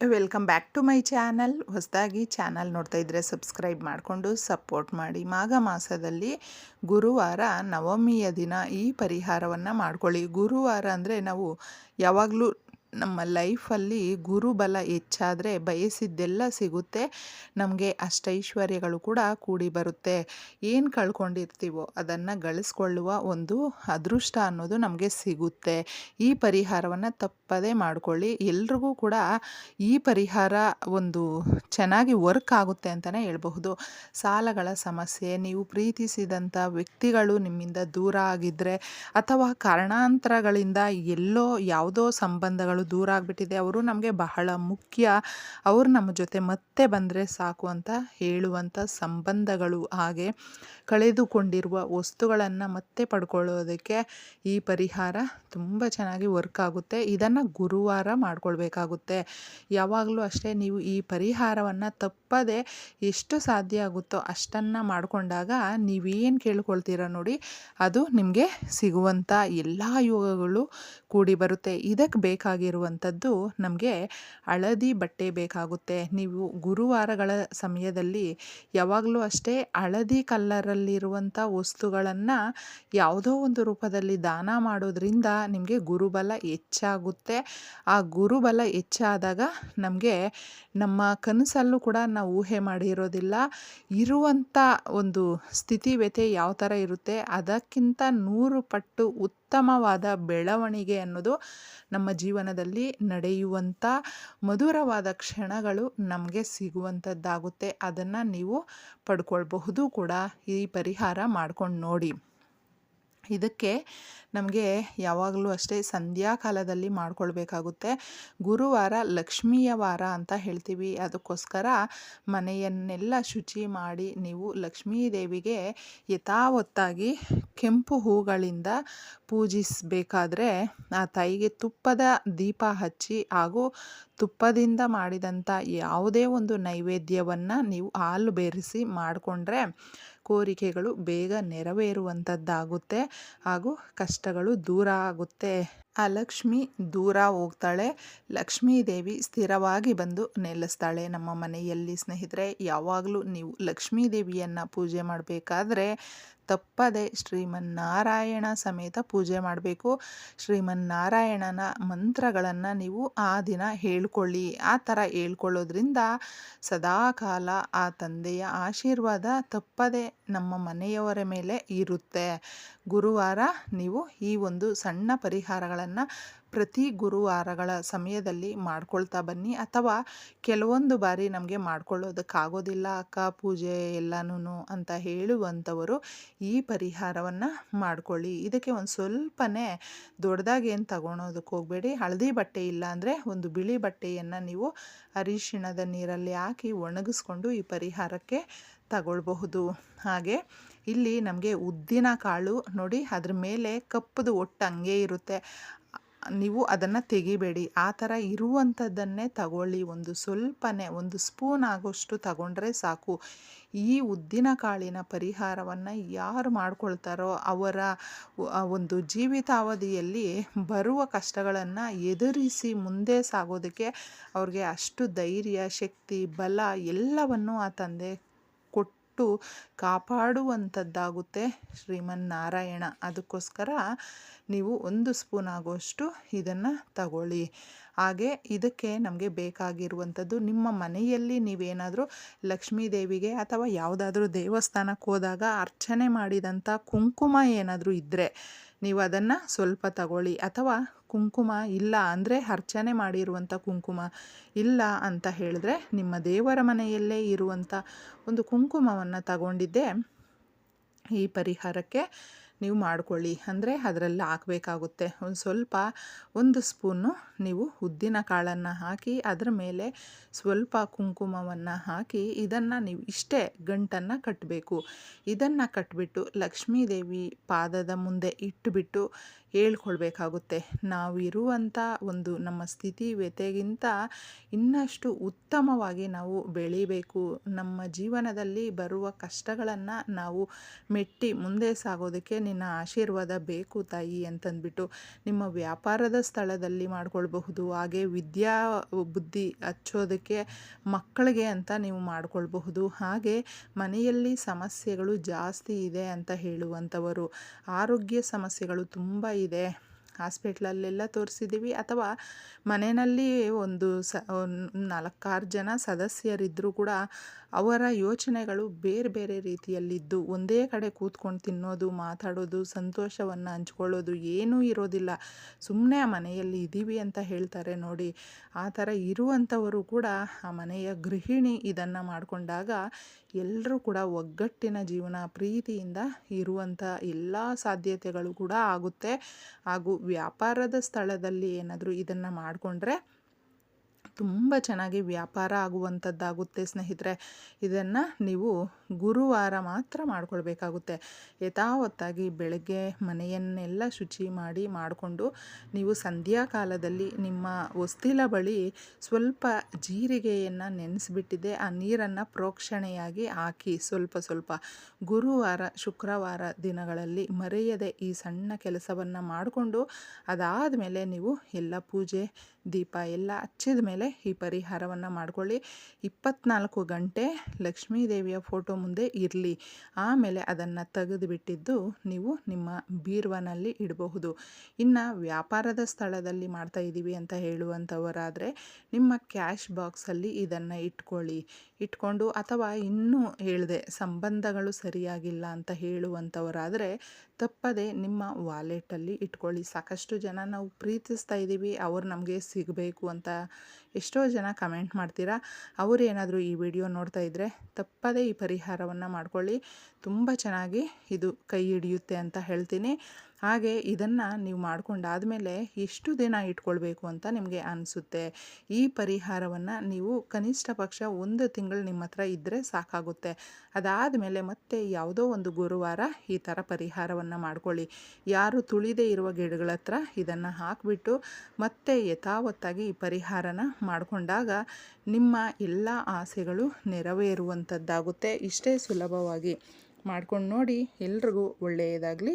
Welcome back to my channel ಹೊಸದಾಗಿ channel ನೋಡ್ತಾ ಇದ್ದರೆ ಸಬ್ಸ್ಕ್ರೈಬ್ ಮಾಡಿಕೊಂಡು ಸಪೋರ್ಟ್ ಮಾಡಿ. ಮಾಘ ಮಾಸದಲ್ಲಿ ಗುರುವಾರ ನವಮಿಯ ದಿನ ಈ ಪರಿಹಾರವನ್ನು ಮಾಡ್ಕೊಳ್ಳಿ. ಗುರುವಾರ ಅಂದರೆ ನಾವು ಯಾವಾಗಲೂ ನಮ್ಮ ಲೈಫಲ್ಲಿ ಗುರುಬಲ ಹೆಚ್ಚಾದರೆ ಬಯಸಿದ್ದೆಲ್ಲ ಸಿಗುತ್ತೆ. ನಮಗೆ ಅಷ್ಟೈಶ್ವರ್ಯಗಳು ಕೂಡ ಕೂಡಿ ಬರುತ್ತೆ. ಏನು ಕಳ್ಕೊಂಡಿರ್ತೀವೋ ಅದನ್ನು ಗಳಿಸ್ಕೊಳ್ಳುವ ಒಂದು ಅದೃಷ್ಟ ಅನ್ನೋದು ನಮಗೆ ಸಿಗುತ್ತೆ. ಈ ಪರಿಹಾರವನ್ನು ತಪ್ಪದೇ ಮಾಡಿಕೊಳ್ಳಿ. ಎಲ್ರಿಗೂ ಕೂಡ ಈ ಪರಿಹಾರ ಒಂದು ಚೆನ್ನಾಗಿ ವರ್ಕ್ ಆಗುತ್ತೆ ಅಂತಲೇ ಹೇಳ್ಬಹುದು. ಸಾಲಗಳ ಸಮಸ್ಯೆ, ನೀವು ಪ್ರೀತಿಸಿದಂಥ ವ್ಯಕ್ತಿಗಳು ನಿಮ್ಮಿಂದ ದೂರ ಆಗಿದ್ದರೆ ಅಥವಾ ಕಾರಣಾಂತರಗಳಿಂದ ಎಲ್ಲೋ ಯಾವುದೋ ಸಂಬಂಧಗಳು ದೂರ ಆಗಿಬಿಟ್ಟಿದೆ. ಅವರು ನಮಗೆ ಬಹಳ ಮುಖ್ಯ. ಅವರು ನಮ್ಮ ಜೊತೆ ಮತ್ತೆ ಬಂದರೆ ಸಾಕು ಅಂತ ಹೇಳುವಂಥ ಸಂಬಂಧಗಳು. ಹಾಗೆ ಕಳೆದುಕೊಂಡಿರುವ ವಸ್ತುಗಳನ್ನು ಮತ್ತೆ ಪಡ್ಕೊಳ್ಳೋದಕ್ಕೆ ಈ ಪರಿಹಾರ ತುಂಬ ಚೆನ್ನಾಗಿ ವರ್ಕ್ ಆಗುತ್ತೆ. ಇದನ್ನು ಗುರುವಾರ ಮಾಡ್ಕೊಳ್ಬೇಕಾಗುತ್ತೆ. ಯಾವಾಗಲೂ ಅಷ್ಟೇ ನೀವು ಈ ಪರಿಹಾರವನ್ನು ತಪ್ಪದೆ ಎಷ್ಟು ಸಾಧ್ಯ ಆಗುತ್ತೋ ಅಷ್ಟನ್ನು ಮಾಡಿಕೊಂಡಾಗ ನೀವೇನು ಕೇಳ್ಕೊಳ್ತೀರ ನೋಡಿ, ಅದು ನಿಮಗೆ ಸಿಗುವಂಥ ಎಲ್ಲ ಯೋಗಗಳು ಕೂಡಿ ಬರುತ್ತೆ. ಇದಕ್ಕೆ ಬೇಕಾಗಿರುವಂಥದ್ದು ನಮಗೆ ಹಳದಿ ಬಟ್ಟೆ ಬೇಕಾಗುತ್ತೆ. ನೀವು ಗುರುವಾರಗಳ ಸಮಯದಲ್ಲಿ ಯಾವಾಗಲೂ ಅಷ್ಟೇ ಹಳದಿ ಕಲ್ಲರಲ್ಲಿರುವಂಥ ವಸ್ತುಗಳನ್ನು ಯಾವುದೋ ಒಂದು ರೂಪದಲ್ಲಿ ದಾನ ಮಾಡೋದ್ರಿಂದ ನಿಮಗೆ ಗುರುಬಲ ಹೆಚ್ಚಾಗುತ್ತೆ. ಆ ಗುರುಬಲ ಹೆಚ್ಚಾದಾಗ ನಮಗೆ ನಮ್ಮ ಕನಸಲ್ಲೂ ಕೂಡ ನಾವು ಊಹೆ ಮಾಡಿರೋದಿಲ್ಲ. ಇರುವಂಥ ಒಂದು ಸ್ಥಿತಿ ವ್ಯತೆ ಯಾವ ಥರ ಇರುತ್ತೆ? ಅದಕ್ಕಿಂತ ನೂರು ಪಟ್ಟು ಉತ್ತಮವಾದ ಬೆಳವಣಿಗೆ ಅನ್ನೋದು ನಮ್ಮ ಜೀವನದಲ್ಲಿ ನಡೆಯುವಂಥ ಮಧುರವಾದ ಕ್ಷಣಗಳು ನಮಗೆ ಸಿಗುವಂಥದ್ದಾಗುತ್ತೆ. ಅದನ್ನು ನೀವು ಪಡ್ಕೊಳ್ಬಹುದು ಕೂಡ. ಈ ಪರಿಹಾರ ಮಾಡ್ಕೊಂಡು ನೋಡಿ. ಇದಕ್ಕೆ ನಮಗೆ ಯಾವಾಗಲೂ ಅಷ್ಟೇ ಸಂಧ್ಯಾ ಕಾಲದಲ್ಲಿ ಮಾಡ್ಕೊಳ್ಬೇಕಾಗುತ್ತೆ. ಗುರುವಾರ ಲಕ್ಷ್ಮಿಯ ವಾರ ಅಂತ ಹೇಳ್ತೀವಿ. ಅದಕ್ಕೋಸ್ಕರ ಮನೆಯನ್ನೆಲ್ಲ ಶುಚಿ ಮಾಡಿ ನೀವು ಲಕ್ಷ್ಮೀ ದೇವಿಗೆ ಯಥಾವತ್ತಾಗಿ ಕೆಂಪು ಹೂಗಳಿಂದ ಪೂಜಿಸಬೇಕಾದ್ರೆ ಆ ತಾಯಿಗೆ ತುಪ್ಪದ ದೀಪ ಹಚ್ಚಿ ಹಾಗೂ ತುಪ್ಪದಿಂದ ಮಾಡಿದಂಥ ಯಾವುದೇ ಒಂದು ನೈವೇದ್ಯವನ್ನು ನೀವು ಹಾಲು ಬೆರೆಸಿ ಮಾಡಿಕೊಂಡ್ರೆ ಕೋರಿಕೆಗಳು ಬೇಗ ನೆರವೇರುವಂಥದ್ದಾಗುತ್ತೆ ಹಾಗೂ ಕಷ್ಟಗಳು ದೂರ ಆಗುತ್ತೆ. ಆ ಲಕ್ಷ್ಮಿ ದೂರ ಹೋಗ್ತಾಳೆ. ಲಕ್ಷ್ಮೀ ದೇವಿ ಸ್ಥಿರವಾಗಿ ಬಂದು ನೆಲೆಸ್ತಾಳೆ. ನಮ್ಮ ಮನೆಯಲ್ಲಿ ಸ್ನೇಹಿತರೆ, ಯಾವಾಗಲೂ ನೀವು ಲಕ್ಷ್ಮೀ ದೇವಿಯನ್ನು ಪೂಜೆ ಮಾಡಬೇಕಾದ್ರೆ ತಪ್ಪದೆ ಶ್ರೀಮನ್ನಾರಾಯಣ ಸಮೇತ ಪೂಜೆ ಮಾಡಬೇಕು. ಶ್ರೀಮನ್ನಾರಾಯಣನ ಮಂತ್ರಗಳನ್ನು ನೀವು ಆ ದಿನ ಹೇಳ್ಕೊಳ್ಳಿ. ಆ ಥರ ಹೇಳ್ಕೊಳ್ಳೋದ್ರಿಂದ ಸದಾಕಾಲ ಆ ತಂದೆಯ ಆಶೀರ್ವಾದ ತಪ್ಪದೆ ನಮ್ಮ ಮನೆಯವರ ಮೇಲೆ ಇರುತ್ತೆ. ಗುರುವಾರ ನೀವು ಈ ಒಂದು ಸಣ್ಣ ಪರಿಹಾರಗಳನ್ನು ಪ್ರತಿ ಗುರುವಾರಗಳ ಸಮಯದಲ್ಲಿ ಮಾಡ್ಕೊಳ್ತಾ ಬನ್ನಿ. ಅಥವಾ ಕೆಲವೊಂದು ಬಾರಿ ನಮಗೆ ಮಾಡ್ಕೊಳ್ಳೋದಕ್ಕಾಗೋದಿಲ್ಲ, ಅಕ್ಕ, ಪೂಜೆ ಎಲ್ಲನೂ ಅಂತ ಹೇಳುವಂಥವರು ಈ ಪರಿಹಾರವನ್ನು ಮಾಡ್ಕೊಳ್ಳಿ. ಇದಕ್ಕೆ ಒಂದು ಸ್ವಲ್ಪನೇ ದೊಡ್ಡದಾಗಿ ಏನು ತಗೊಳೋದಕ್ಕೆ ಹೋಗಬೇಡಿ. ಹಳದಿ ಬಟ್ಟೆ ಇಲ್ಲ ಅಂದರೆ ಒಂದು ಬಿಳಿ ಬಟ್ಟೆಯನ್ನು ನೀವು ಅರಿಶಿಣದ ನೀರಲ್ಲಿ ಹಾಕಿ ಒಣಗಿಸ್ಕೊಂಡು ಈ ಪರಿಹಾರಕ್ಕೆ ತಗೊಳ್ಬಹುದು. ಹಾಗೆ ಇಲ್ಲಿ ನಮಗೆ ಉದ್ದಿನ ಕಾಳು ನೋಡಿ ಅದ್ರ ಮೇಲೆ ಕಪ್ಪದು ಒಟ್ಟು ಹಂಗೆ ಇರುತ್ತೆ. ನೀವು ಅದನ್ನು ತೆಗಿಬೇಡಿ. ಆ ಥರ ಇರುವಂಥದ್ದನ್ನೇ ತಗೊಳ್ಳಿ. ಒಂದು ಸ್ವಲ್ಪನೇ, ಒಂದು ಸ್ಪೂನ್ ಆಗೋಷ್ಟು ತಗೊಂಡ್ರೆ ಸಾಕು. ಈ ಉದ್ದಿನ ಕಾಳಿನ ಪರಿಹಾರವನ್ನು ಯಾರು ಮಾಡ್ಕೊಳ್ತಾರೋ ಅವರ ಒಂದು ಜೀವಿತಾವಧಿಯಲ್ಲಿ ಬರುವ ಕಷ್ಟಗಳನ್ನು ಎದುರಿಸಿ ಮುಂದೆ ಸಾಗೋದಕ್ಕೆ ಅವ್ರಿಗೆ ಅಷ್ಟು ಧೈರ್ಯ, ಶಕ್ತಿ, ಬಲ ಎಲ್ಲವನ್ನು ಆ ತಂದೆ ಕೊಟ್ಟು ಕಾಪಾಡುವಂಥದ್ದಾಗುತ್ತೆ. ಶ್ರೀಮನ್ನಾರಾಯಣ. ಅದಕ್ಕೋಸ್ಕರ ನೀವು ಒಂದು ಸ್ಪೂನ್ ಆಗುವಷ್ಟು ಇದನ್ನು ತಗೊಳ್ಳಿ. ಹಾಗೆ ಇದಕ್ಕೆ ನಮಗೆ ಬೇಕಾಗಿರುವಂಥದ್ದು ನಿಮ್ಮ ಮನೆಯಲ್ಲಿ ನೀವೇನಾದರೂ ಲಕ್ಷ್ಮೀ ದೇವಿಗೆ ಅಥವಾ ಯಾವುದಾದ್ರೂ ದೇವಸ್ಥಾನಕ್ಕೆ ಹೋದಾಗ ಅರ್ಚನೆ ಮಾಡಿದಂಥ ಕುಂಕುಮ ಏನಾದರೂ ಇದ್ದರೆ ನೀವು ಅದನ್ನು ಸ್ವಲ್ಪ ತಗೊಳ್ಳಿ. ಅಥವಾ ಕುಂಕುಮ ಇಲ್ಲ ಅಂದರೆ ಅರ್ಚನೆ ಮಾಡಿರುವಂಥ ಕುಂಕುಮ ಇಲ್ಲ ಅಂತ ಹೇಳಿದ್ರೆ ನಿಮ್ಮ ದೇವರ ಮನೆಯಲ್ಲೇ ಇರುವಂಥ ಒಂದು ಕುಂಕುಮವನ್ನು ತಗೊಂಡಿದ್ದೆ ಈ ಪರಿಹಾರಕ್ಕೆ ನೀವು ಮಾಡಿಕೊಳ್ಳಿ. ಅಂದರೆ ಅದರಲ್ಲಿ ಹಾಕಬೇಕಾಗುತ್ತೆ. ಒಂದು ಸ್ವಲ್ಪ, ಒಂದು ಸ್ಪೂನು ನೀವು ಉದ್ದಿನ ಕಾಳನ್ನು ಹಾಕಿ, ಅದರ ಮೇಲೆ ಸ್ವಲ್ಪ ಕುಂಕುಮವನ್ನು ಹಾಕಿ, ಇದನ್ನು ನೀವು ಇಷ್ಟೇ ಗಂಟನ್ನು ಕಟ್ಟಬೇಕು ಇದನ್ನು ಕಟ್ಟಿಬಿಟ್ಟು ಲಕ್ಷ್ಮೀದೇವಿ ಪಾದದ ಮುಂದೆ ಇಟ್ಟುಬಿಟ್ಟು ಹೇಳ್ಕೊಳ್ಬೇಕಾಗುತ್ತೆ. ನಾವು ಇರುವಂಥ ಒಂದು ನಮ್ಮ ಸ್ಥಿತಿ ವ್ಯತೆಗಿಂತ ಇನ್ನಷ್ಟು ಉತ್ತಮವಾಗಿ ನಾವು ಬೆಳಿಬೇಕು. ನಮ್ಮ ಜೀವನದಲ್ಲಿ ಬರುವ ಕಷ್ಟಗಳನ್ನು ನಾವು ಮೆಟ್ಟಿ ಮುಂದೆ ಸಾಗೋದಕ್ಕೆ ನಿನ್ನ ಆಶೀರ್ವಾದ ಬೇಕು ತಾಯಿ ಅಂತಂದ್ಬಿಟ್ಟು ನಿಮ್ಮ ವ್ಯಾಪಾರದ ಸ್ಥಳದಲ್ಲಿ ಮಾಡ್ಕೊಳ್ಬಹುದು. ಹಾಗೆ ವಿದ್ಯಾ ಬುದ್ಧಿ ಹಚ್ಚೋದಕ್ಕೆ ಮಕ್ಕಳಿಗೆ ಅಂತ ನೀವು ಮಾಡಿಕೊಳ್ಬಹುದು. ಹಾಗೆ ಮನೆಯಲ್ಲಿ ಸಮಸ್ಯೆಗಳು ಜಾಸ್ತಿ ಇದೆ ಅಂತ ಹೇಳುವಂಥವರು. ಆರೋಗ್ಯ ಸಮಸ್ಯೆಗಳು ತುಂಬ ಇದೆ. ಹಾಸ್ಪಿಟ್ಲಲ್ಲೆಲ್ಲ ತೋರಿಸಿದ್ದೀವಿ. ಅಥವಾ ಮನೆಯಲ್ಲಿ ಒಂದು ಸ ನಾಲ್ಕಾರು ಜನ ಸದಸ್ಯರಿದ್ದರೂ ಕೂಡ ಅವರ ಯೋಚನೆಗಳು ಬೇರೆ ಬೇರೆ ರೀತಿಯಲ್ಲಿದ್ದು, ಒಂದೇ ಕಡೆ ಕೂತ್ಕೊಂಡು ತಿನ್ನೋದು, ಮಾತಾಡೋದು, ಸಂತೋಷವನ್ನು ಹಂಚ್ಕೊಳ್ಳೋದು ಏನೂ ಇರೋದಿಲ್ಲ. ಸುಮ್ಮನೆ ಆ ಮನೆಯಲ್ಲಿ ಇದ್ದೀವಿ ಅಂತ ಹೇಳ್ತಾರೆ ನೋಡಿ. ಆ ಥರ ಇರುವಂಥವರು ಕೂಡ ಆ ಮನೆಯ ಗೃಹಿಣಿ ಇದನ್ನು ಮಾಡಿಕೊಂಡಾಗ ಎಲ್ಲರೂ ಕೂಡ ಒಗ್ಗಟ್ಟಿನ ಜೀವನ, ಪ್ರೀತಿಯಿಂದ ಇರುವಂಥ ಎಲ್ಲ ಸಾಧ್ಯತೆಗಳು ಕೂಡ ಆಗುತ್ತೆ. ಹಾಗೂ ವ್ಯಾಪಾರದ ಸ್ಥಳದಲ್ಲಿ ಏನಾದರೂ ಇದನ್ನು ಮಾಡಿಕೊಂಡ್ರೆ ತುಂಬ ಚೆನ್ನಾಗಿ ವ್ಯಾಪಾರ ಆಗುವಂಥದ್ದಾಗುತ್ತೆ ಸ್ನೇಹಿತರೆ. ಇದನ್ನು ನೀವು ಗುರುವಾರ ಮಾತ್ರ ಮಾಡ್ಕೊಳ್ಬೇಕಾಗುತ್ತೆ. ಯಥಾವತ್ತಾಗಿ ಬೆಳಗ್ಗೆ ಮನೆಯನ್ನೆಲ್ಲ ಶುಚಿ ಮಾಡಿ ಮಾಡಿಕೊಂಡು ನೀವು ಸಂಧ್ಯಾ ಕಾಲದಲ್ಲಿ ನಿಮ್ಮ ಹೊಸ್ತಿಲ ಬಳಿ ಸ್ವಲ್ಪ ಜೀರಿಗೆಯನ್ನು ನೆನೆಸಿಬಿಟ್ಟಿದೆ. ಆ ನೀರನ್ನು ಪ್ರೋಕ್ಷಣೆಯಾಗಿ ಹಾಕಿ ಸ್ವಲ್ಪ ಸ್ವಲ್ಪ ಗುರುವಾರ, ಶುಕ್ರವಾರ ದಿನಗಳಲ್ಲಿ ಮರೆಯದೆ ಈ ಸಣ್ಣ ಕೆಲಸವನ್ನು ಮಾಡಿಕೊಂಡು ಅದಾದ ಮೇಲೆ ನೀವು ಎಲ್ಲ ಪೂಜೆ, ದೀಪ ಎಲ್ಲ ಹಚ್ಚಿದ ಮೇಲೆ ಈ ಪರಿಹಾರವನ್ನು ಮಾಡಿಕೊಳ್ಳಿ. ಇಪ್ಪತ್ನಾಲ್ಕು ಗಂಟೆ ಲಕ್ಷ್ಮೀ ದೇವಿಯ ಫೋಟೋ ಮುಂದೆ ಇರಲಿ. ಆಮೇಲೆ ಅದನ್ನು ತೆಗೆದುಬಿಟ್ಟಿದ್ದು ನೀವು ನಿಮ್ಮ ಬೀರ್ವನಲ್ಲಿ ಇಡಬಹುದು. ಇನ್ನು ವ್ಯಾಪಾರದ ಸ್ಥಳದಲ್ಲಿ ಮಾಡ್ತಾ ಇದ್ದೀವಿ ಅಂತ ಹೇಳುವಂಥವರಾದರೆ ನಿಮ್ಮ ಕ್ಯಾಶ್ ಬಾಕ್ಸಲ್ಲಿ ಇದನ್ನು ಇಟ್ಕೊಳ್ಳಿ. ಇಟ್ಕೊಂಡು ಅಥವಾ ಇನ್ನೂ ಹೇಳಿದೆ ಸಂಬಂಧಗಳು ಸರಿಯಾಗಿಲ್ಲ ಅಂತ ಹೇಳುವಂಥವರಾದರೆ ತಪ್ಪದೆ ನಿಮ್ಮ ವಾಲೆಟಲ್ಲಿ ಇಟ್ಕೊಳ್ಳಿ. ಸಾಕಷ್ಟು ಜನ ನಾವು ಪ್ರೀತಿಸ್ತಾ ಇದ್ದೀವಿ ಅವ್ರು ನಮಗೆ ಸಿಗಬೇಕು ಅಂತ ಎಷ್ಟೋ ಜನ ಕಮೆಂಟ್ ಮಾಡ್ತೀರಾ. ಅವರು ಏನಾದರೂ ಈ ವಿಡಿಯೋ ನೋಡ್ತಾ ಇದ್ದರೆ ತಪ್ಪದೇ ಈ ಪರಿಹಾರವನ್ನು ಮಾಡ್ಕೊಳ್ಳಿ. ತುಂಬ ಚೆನ್ನಾಗಿ ಇದು ಕೈ ಹಿಡಿಯುತ್ತೆ ಅಂತ ಹೇಳ್ತೀನಿ. ಹಾಗೆ ಇದನ್ನು ನೀವು ಮಾಡಿಕೊಂಡಾದಮೇಲೆ ಎಷ್ಟು ದಿನ ಇಟ್ಕೊಳ್ಬೇಕು ಅಂತ ನಿಮಗೆ ಅನಿಸುತ್ತೆ? ಈ ಪರಿಹಾರವನ್ನು ನೀವು ಕನಿಷ್ಠ ಪಕ್ಷ ಒಂದು ತಿಂಗಳು ನಿಮ್ಮ ಹತ್ರ ಇದ್ದರೆ ಸಾಕಾಗುತ್ತೆ. ಅದಾದಮೇಲೆ ಮತ್ತೆ ಯಾವುದೋ ಒಂದು ಗುರುವಾರ ಈ ಥರ ಪರಿಹಾರವನ್ನು ಮಾಡ್ಕೊಳ್ಳಿ. ಯಾರು ತುಳಿದೇ ಇರುವ ಗಿಡಗಳ ಹತ್ರ ಇದನ್ನು ಹಾಕಿಬಿಟ್ಟು ಮತ್ತೆ ಯಥಾವತ್ತಾಗಿ ಈ ಪರಿಹಾರನ ಮಾಡಿಕೊಂಡಾಗ ನಿಮ್ಮ ಎಲ್ಲ ಆಸೆಗಳು ನೆರವೇರುವಂಥದ್ದಾಗುತ್ತೆ ಇಷ್ಟೇ ಸುಲಭವಾಗಿ ಮಾಡ್ಕೊಂಡು ನೋಡಿ ಎಲ್ರಿಗೂ ಒಳ್ಳೆಯದಾಗಲಿ.